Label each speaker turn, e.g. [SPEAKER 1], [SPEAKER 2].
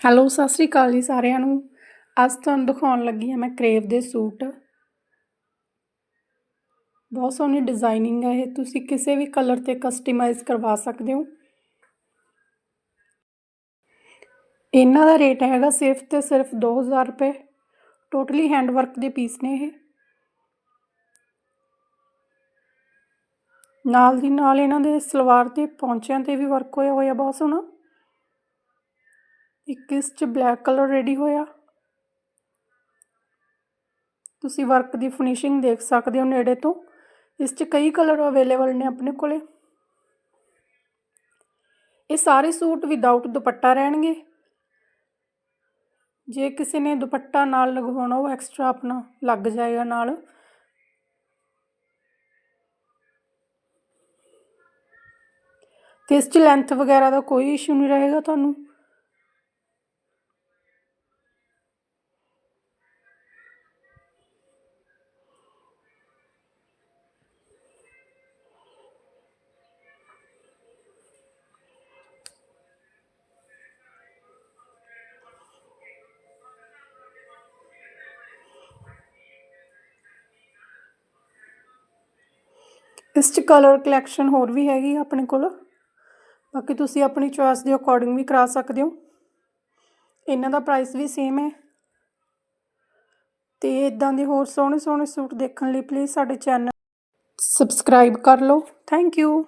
[SPEAKER 1] Hello Sat Sri ਅਕਾਲ ਜੀ ਸਾਰਿਆਂ ਨੂੰ। ਅੱਜ ਤੁਹਾਨੂੰ ਦਿਖਾਉਣ ਲੱਗੀ ਹਾਂ ਮੈਂ ਕਰੇਵ ਦੇ ਸੂਟ। ਬਹੁਤ ਸੋਹਣੀ ਡਿਜ਼ਾਈਨਿੰਗ ਹੈ ਇਹ। ਤੁਸੀਂ ਕਿਸੇ ਵੀ ਕਲਰ ਤੇ ਕਸਟਮਾਈਜ਼ ਕਰਵਾ ਸਕਦੇ ਹੋ। ਇਹਨਾਂ ਦਾ ਰੇਟ ਹੈਗਾ ਸਿਰਫ ਤੇ ਸਿਰਫ 2000 ਰੁਪਏ। ਟੋਟਲੀ ਹੈਂਡ ਵਰਕ ਦੇ ਪੀਸ ਨੇ ਇਹ। ਨਾਲ ਦੀ ਨਾਲ ਇਹਨਾਂ ਦੇ ਸਲਵਾਰ ਤੇ ਪੌਂਚਿਆਂ ਤੇ ਵੀ ਵਰਕ ਹੋਇਆ ਹੋਇਆ, ਬਹੁਤ ਸੋਹਣਾ। ਇੱਕ ਇਸ 'ਚ ਬਲੈਕ ਕਲਰ ਰੈਡੀ ਹੋਇਆ। ਤੁਸੀਂ ਵਰਕ ਦੀ ਫਿਨਿਸ਼ਿੰਗ ਦੇਖ ਸਕਦੇ ਹੋ ਨੇੜੇ ਤੋਂ। ਇਸ 'ਚ ਕਈ ਕਲਰ ਅਵੇਲੇਬਲ ਨੇ ਆਪਣੇ ਕੋਲੇ। ਇਹ ਸਾਰੇ ਸੂਟ ਵਿਦਆਊਟ ਦੁਪੱਟਾ ਰਹਿਣਗੇ। ਜੇ ਕਿਸੇ ਨੇ ਦੁਪੱਟਾ ਨਾਲ ਲਗਵਾਉਣਾ, ਉਹ ਐਕਸਟਰਾ ਆਪਣਾ ਲੱਗ ਜਾਏਗਾ ਨਾਲ। ਤੇ ਇਸ 'ਚ ਲੈਂਥ ਵਗੈਰਾ ਦਾ ਕੋਈ ਇਸ਼ੂ ਨਹੀਂ ਰਹੇਗਾ ਤੁਹਾਨੂੰ। ਇਸ 'ਚ ਕਲਰ ਕਲੈਕਸ਼ਨ ਹੋਰ ਵੀ ਹੈਗੀ ਆਪਣੇ ਕੋਲ। ਬਾਕੀ ਤੁਸੀਂ ਆਪਣੀ ਚੋਇਸ ਦੇ ਅਕੋਰਡਿੰਗ ਵੀ ਕਰਾ ਸਕਦੇ ਹੋ। ਇਹਨਾਂ ਦਾ ਪ੍ਰਾਈਸ ਵੀ ਸੇਮ ਹੈ। ਤੇ ਇਦਾਂ ਦੇ ਹੋਰ ਸੋਹਣੇ ਸੋਹਣੇ ਸੂਟ ਦੇਖਣ ਲਈ ਪਲੀਜ਼ ਸਾਡੇ ਚੈਨਲ ਸਬਸਕ੍ਰਾਈਬ ਕਰ ਲਓ। Thank you